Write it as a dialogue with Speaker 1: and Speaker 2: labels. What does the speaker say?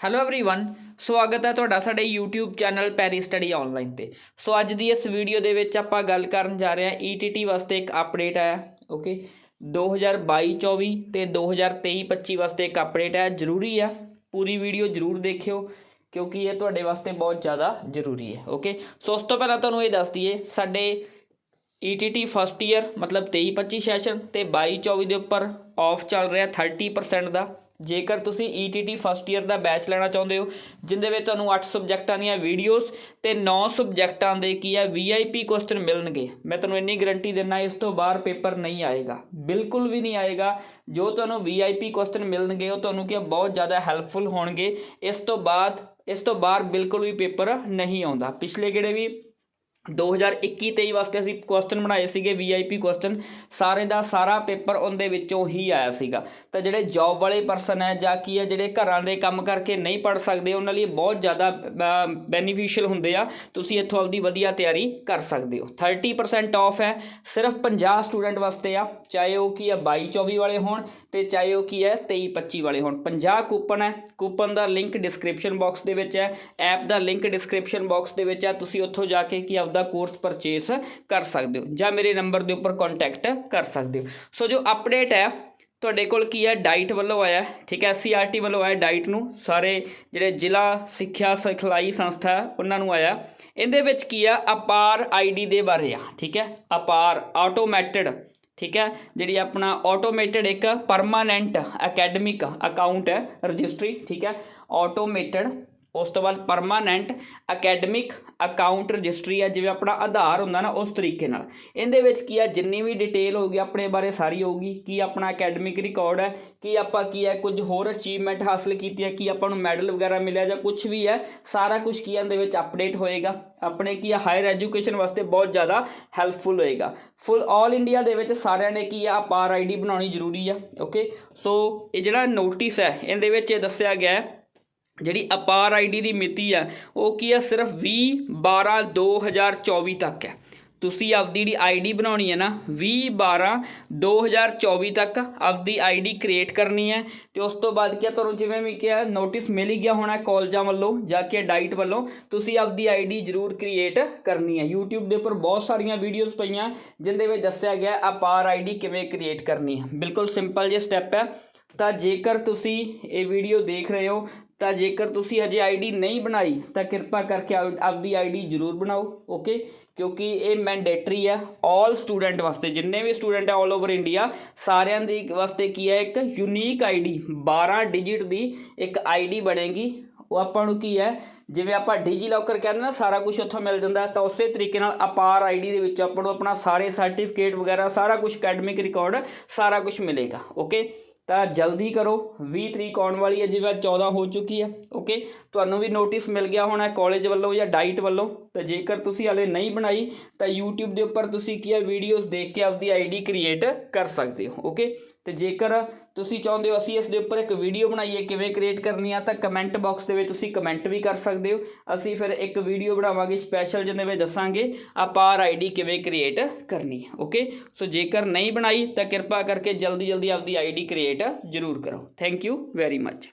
Speaker 1: Hello everyone ਸਵਾਗਤ ਹੈ ਤੁਹਾਡਾ ਸਾਡੇ YouTube ਚੈਨਲ ਪੈਰੀ ਸਟੱਡੀ ਆਨਲਾਈਨ ਤੇ ਸੋ ਅੱਜ ਦੀ ਇਸ ਵੀਡੀਓ ਦੇ ਵਿੱਚ ਆਪਾਂ ਗੱਲ ਕਰਨ ਜਾ ਰਹੇ ਹਾਂ ETT ਵਾਸਤੇ ਇੱਕ ਅਪਡੇਟ ਆਇਆ ਓਕੇ 2022-24 ਤੇ 2023-25 ਵਾਸਤੇ ਇੱਕ ਅਪਡੇਟ ਹੈ ਜ਼ਰੂਰੀ ਆ ਪੂਰੀ ਵੀਡੀਓ ਜ਼ਰੂਰ ਦੇਖਿਓ ਕਿਉਂਕਿ ਇਹ ਤੁਹਾਡੇ ਵਾਸਤੇ ਬਹੁਤ ਜ਼ਿਆਦਾ ਜ਼ਰੂਰੀ ਹੈ ਓਕੇ ਸੋ ਉਸ ਤੋਂ ਪਹਿਲਾਂ ਤੁਹਾਨੂੰ ਇਹ ਦੱਸ ਦਈਏ ਸਾਡੇ ETT ਫਸਟ ਈਅਰ ਮਤਲਬ 23-25 ਸੈਸ਼ਨ ਤੇ 22-24 ਦੇ ਉੱਪਰ ਆਫ ਚੱਲ ਰਿਹਾ 30% ਦਾ ਜੇਕਰ ਤੁਸੀਂ ETT ਫਸਟ ਈਅਰ ਦਾ ਬੈਚ ਲੈਣਾ ਚਾਹੁੰਦੇ ਹੋ ਜਿੰਦੇ ਵਿੱਚ ਤੁਹਾਨੂੰ 8 ਸਬਜੈਕਟਾਂ ਦੀਆਂ ਵੀਡੀਓਜ਼ ਤੇ 9 ਸਬਜੈਕਟਾਂ ਦੇ ਕੀ ਹੈ VIP ਕੁਐਸਚਨ ਮਿਲਣਗੇ। ਮੈਂ ਤੁਹਾਨੂੰ ਇੰਨੀ ਗਾਰੰਟੀ ਦਿੰਦਾ ਇਸ ਤੋਂ ਬਾਹਰ ਪੇਪਰ ਨਹੀਂ ਆਏਗਾ। ਬਿਲਕੁਲ ਵੀ ਨਹੀਂ ਆਏਗਾ। ਜੋ ਤੁਹਾਨੂੰ VIP ਕੁਐਸਚਨ ਮਿਲਣਗੇ ਉਹ ਤੁਹਾਨੂੰ ਕੀ ਹੈ, ਬਹੁਤ ਜ਼ਿਆਦਾ ਹੈਲਪਫੁਲ ਹੋਣਗੇ। ਇਸ ਤੋਂ ਬਾਅਦ ਇਸ ਤੋਂ ਬਾਹਰ ਬਿਲਕੁਲ ਵੀ ਪੇਪਰ ਨਹੀਂ ਆਉਂਦਾ। ਪਿਛਲੇ ਕਿਹੜੇ ਵੀ 2021-23 ਵਾਸਤੇ ਅਸੀਂ ਕੁਐਸਚਨ ਬਣਾਏ ਸੀਗੇ ਵੀਆਈਪੀ ਕੁਐਸਚਨ ਸਾਰੇ ਦਾ ਸਾਰਾ ਪੇਪਰ ਉਹਦੇ ਵਿੱਚੋਂ ਹੀ ਆਇਆ ਸੀਗਾ। ਤਾਂ ਜਿਹੜੇ ਜੌਬ ਵਾਲੇ ਪਰਸਨ ਹੈ ਜਾਂ ਕੀ ਹੈ, ਜਿਹੜੇ ਘਰਾਂ ਦੇ ਕੰਮ ਕਰਕੇ ਨਹੀਂ ਪੜ ਸਕਦੇ, ਉਹਨਾਂ ਲਈ ਬਹੁਤ ਜ਼ਿਆਦਾ ਬੈਨੀਫੀਸ਼ੀਅਲ ਹੁੰਦੇ ਆ। ਤੁਸੀਂ ਇੱਥੋਂ ਆਪਦੀ ਵਧੀਆ ਤਿਆਰੀ ਕਰ ਸਕਦੇ ਹੋ। 30% ਆਫ ਹੈ। ਸਿਰਫ 50 ਸਟੂਡੈਂਟ ਵਾਸਤੇ ਆ। ਚਾਹੇ ਉਹ ਕੀ ਹੈ 22 24 ਵਾਲੇ ਹੋਣ ਤੇ ਚਾਹੇ ਉਹ ਕੀ ਹੈ 23 25 ਵਾਲੇ ਹੋਣ। 50 ਕੂਪਨ ਹੈ। ਕੂਪਨ ਦਾ ਲਿੰਕ ਡਿਸਕ੍ਰਿਪਸ਼ਨ ਬਾਕਸ ਦੇ ਵਿੱਚ ਹੈ। ਐਪ ਦਾ ਲਿੰਕ ਡਿਸਕ੍ਰਿਪਸ਼ਨ ਬਾਕਸ ਦੇ ਵਿੱਚ ਹੈ। ਤੁਸੀਂ ਉੱਥੋਂ ਜਾ ਕੇ ਕੀ ਆਪ ਆਪਦਾ ਕੋਰਸ ਪਰਚੇਸ ਕਰ ਸਕਦੇ ਹੋ ਜਾਂ ਮੇਰੇ ਨੰਬਰ ਦੇ ਉੱਪਰ ਕੰਟੈਕਟ ਕਰ ਸਕਦੇ ਹੋ। ਸੋ ਜੋ ਅਪਡੇਟ ਹੈ ਤੁਹਾਡੇ ਕੋਲ ਕੀ ਹੈ? ਡਾਈਟ ਵੱਲੋਂ ਆਇਆ ਹੈ, ਠੀਕ ਹੈ? ਸੀਆਰਟੀ ਵੱਲੋਂ ਆਇਆ ਡਾਈਟ ਨੂੰ। ਸਾਰੇ ਜਿਹੜੇ ਜ਼ਿਲ੍ਹਾ ਸਿੱਖਿਆ ਸਿਖਲਾਈ ਸੰਸਥਾ ਉਹਨਾਂ ਨੂੰ ਆਇਆ ਇਹਦੇ ਵਿੱਚ ਕੀ ਆ ਅਪਾਰ ਆਈਡੀ ਦੇ ਬਾਰੇ ਆ ਠੀਕ ਹੈ? ਅਪਾਰ ਆਟੋਮੈਟਡ ਠੀਕ ਹੈ? ਜਿਹੜੀ ਆਪਣਾ ਆਟੋਮੇਟਡ ਇੱਕ ਪਰਮਾਨੈਂਟ ਅਕੈਡਮਿਕ ਅਕਾਊਂਟ ਹੈ ਰਜਿਸਟਰੀ ਠੀਕ ਹੈ? ਆਟੋਮੇਟਡ ਉਸ ਤੋਂ ਬਾਅਦ ਪਰਮਾਨੈਂਟ ਅਕੈਡਮਿਕ ਅਕਾਊਂਟ ਰਜਿਸਟਰੀ ਹੈ ਜਿਵੇਂ ਆਪਣਾ ਆਧਾਰ ਹੁੰਦਾ ਨਾ ਉਸ ਤਰੀਕੇ ਨਾਲ। ਇਹਦੇ ਵਿੱਚ ਕੀ ਆ, ਜਿੰਨੀ ਵੀ ਡਿਟੇਲ ਹੋਊਗੀ ਆਪਣੇ ਬਾਰੇ ਸਾਰੀ ਹੋਊਗੀ। ਕੀ ਆਪਣਾ ਅਕੈਡਮਿਕ ਰਿਕਾਰਡ ਹੈ, ਕੀ ਆਪਾਂ ਕੀ ਹੈ, ਕੁਝ ਹੋਰ ਅਚੀਵਮੈਂਟ ਹਾਸਲ ਕੀਤੀ ਹੈ, ਕੀ ਆਪਾਂ ਨੂੰ ਮੈਡਲ ਵਗੈਰਾ ਮਿਲਿਆ ਜਾਂ ਕੁਝ ਵੀ ਹੈ, ਸਾਰਾ ਕੁਝ ਕੀ ਇਹਦੇ ਵਿੱਚ ਅਪਡੇਟ ਹੋਏਗਾ। ਆਪਣੇ ਕੀ ਹਾਇਰ ਐਜੂਕੇਸ਼ਨ ਵਾਸਤੇ ਬਹੁਤ ਜ਼ਿਆਦਾ ਹੈਲਪਫੁਲ ਹੋਏਗਾ। ਫੁੱਲ ਆਲ ਇੰਡੀਆ ਦੇ ਵਿੱਚ ਸਾਰਿਆਂ ਨੇ ਕੀ ਆ ਅਪਾਰ ਆਈਡੀ ਬਣਾਉਣੀ ਜ਼ਰੂਰੀ ਆ ਓਕੇ ਸੋ ਇਹ ਜਿਹੜਾ ਨੋਟਿਸ ਹੈ, ਇਹਦੇ ਵਿੱਚ ਇਹ ਦੱਸਿਆ ਗਿਆ ਹੈ ਜਿਹੜੀ ਅਪਾਰ ਆਈਡੀ ਦੀ ਮਿਤੀ ਆ ਉਹ ਕੀ ਆ? ਸਿਰਫ 20 12 2024 ਤੱਕ ਹੈ ਤੁਸੀਂ ਆਪਦੀ ਜਿਹੜੀ ਆਈਡੀ ਬਣਾਉਣੀ ਹੈ ਨਾ 20 12 2024 ਤੱਕ ਆਪਦੀ ਆਈਡੀ ਕ੍ਰੀਏਟ ਕਰਨੀ ਹੈ ਤੇ ਉਸ ਤੋਂ ਬਾਅਦ ਕੀ ਆ, ਤੁਹਾਨੂੰ ਜਿਵੇਂ ਵੀ ਕਿਹਾ ਨੋਟਿਸ ਮਿਲ ਹੀ ਗਿਆ ਹੋਣਾ ਕਾਲਜਾਂ ਵੱਲੋਂ ਜਾਂ ਕਿ ਡਾਈਟ ਵੱਲੋਂ। ਤੁਸੀਂ ਆਪਦੀ ਆਈਡੀ ਜ਼ਰੂਰ ਕ੍ਰੀਏਟ ਕਰਨੀ ਹੈ YouTube ਦੇ ਉੱਪਰ ਬਹੁਤ ਸਾਰੀਆਂ ਵੀਡੀਓਜ਼ ਪਈਆਂ ਜਿੰਦੇ ਵਿੱਚ ਦੱਸਿਆ ਗਿਆ ਅਪਾਰ ਆਈਡੀ ਕਿਵੇਂ ਕ੍ਰੀਏਟ ਕਰਨੀ ਹੈ ਬਿਲਕੁਲ ਸਿੰਪਲ ਜਿਹਾ ਸਟੈਪ ਹੈ ਤਾਂ ਜੇਕਰ ਤੁਸੀਂ ਇਹ ਵੀਡੀਓ ਦੇਖ ਰਹੇ ਹੋ ਤਾਂ ਜੇਕਰ ਤੁਸੀਂ ਅਜੇ ਆਈਡੀ ਨਹੀਂ ਬਣਾਈ, ਤਾਂ ਕਿਰਪਾ ਕਰਕੇ ਆਪ- ਆਪਦੀ ਆਈਡੀ ਜ਼ਰੂਰ ਬਣਾਓ ਓਕੇ ਕਿਉਂਕਿ ਇਹ ਮੈਂਡੇਟਰੀ ਹੈ 올 ਸਟੂਡੈਂਟ ਵਾਸਤੇ, ਜਿੰਨੇ ਵੀ ਸਟੂਡੈਂਟ ਹੈ 올 ਓਵਰ ਇੰਡੀਆ ਸਾਰਿਆਂ ਦੇ ਵਾਸਤੇ ਕੀ ਹੈ ਇੱਕ ਯੂਨੀਕ ਆਈਡੀ 12 ਡਿਜਿਟ ਦੀ ਇੱਕ ਆਈਡੀ ਬਣੇਗੀ। ਉਹ ਆਪਾਂ ਨੂੰ ਕੀ ਹੈ ਜਿਵੇਂ ਆਪਾਂ ਡਿਜੀ ਲੌਕਰ ਕਹਿੰਦੇ ਨਾ, ਸਾਰਾ ਕੁਝ ਉੱਥੋਂ ਮਿਲ ਜਾਂਦਾ, ਤਾਂ ਉਸੇ ਤਰੀਕੇ ਨਾਲ ਅਪਾਰ ਆਈਡੀ ਦੇ ਵਿੱਚ ਆਪਾਂ ਨੂੰ ਆਪਣਾ ਸਾਰੇ ਸਰਟੀਫਿਕੇਟ ਵਗੈਰਾ, ਸਾਰਾ ਕੁਝ ਅਕੈਡਮਿਕ ਰਿਕਾਰਡ ਸਾਰਾ ਕੁਝ ਮਿਲੇਗਾ ਓਕੇ ਤਾਂ ਜਲਦੀ ਕਰੋ। 20 ਤਰੀਕ ਆਉਣ ਵਾਲੀ ਹੈ, ਜਿਵੇਂ 14 ਹੋ ਚੁੱਕੀ ਹੈ। ਓਕੇ ਤੁਹਾਨੂੰ ਵੀ ਨੋਟਿਸ ਮਿਲ ਗਿਆ ਹੋਣਾ ਕਾਲਜ ਵੱਲੋਂ ਜਾਂ ਡਾਈਟ ਵੱਲੋਂ। ਤਾਂ ਜੇਕਰ ਤੁਸੀਂ ਹਲੇ ਨਹੀਂ ਬਣਾਈ, ਤਾਂ YouTube ਦੇ ਉੱਪਰ ਤੁਸੀਂ ਕੀ ਹੈ ਵੀਡੀਓਜ਼ ਦੇਖ ਕੇ ਆਪਦੀ ਆਈਡੀ ਕ੍ਰੀਏਟ ਕਰ ਸਕਦੇ ਹੋ। ਓਕੇ ਤੇ ਜੇਕਰ ਤੁਸੀਂ ਚਾਹੁੰਦੇ ਹੋ ਅਸੀਂ ਇਸ ਦੇ ਉੱਪਰ ਇੱਕ ਵੀਡੀਓ ਬਣਾਈਏ, ਕਿਵੇਂ ਕ੍ਰੀਏਟ ਕਰਨੀ ਆ, ਤਾਂ ਕਮੈਂਟ ਬਾਕਸ ਦੇ ਵਿੱਚ ਤੁਸੀਂ ਕਮੈਂਟ ਵੀ ਕਰ ਸਕਦੇ ਹੋ। ਅਸੀਂ ਫਿਰ ਇੱਕ ਵੀਡੀਓ ਬਣਾਵਾਂਗੇ ਸਪੈਸ਼ਲ ਜਿਹਦੇ ਵਿੱਚ ਦੱਸਾਂਗੇ ਅਪਾਰ ਆਈਡੀ ਕਿਵੇਂ ਕ੍ਰੀਏਟ ਕਰਨੀ ਹੈ ਓਕੇ ਸੋ ਜੇਕਰ ਨਹੀਂ ਬਣਾਈ, ਤਾਂ ਕਿਰਪਾ ਕਰਕੇ ਜਲਦੀ ਜਲਦੀ ਆਪਦੀ ਆਈਡੀ ਕ੍ਰੀਏਟ ਜ਼ਰੂਰ ਕਰੋ। Thank you very much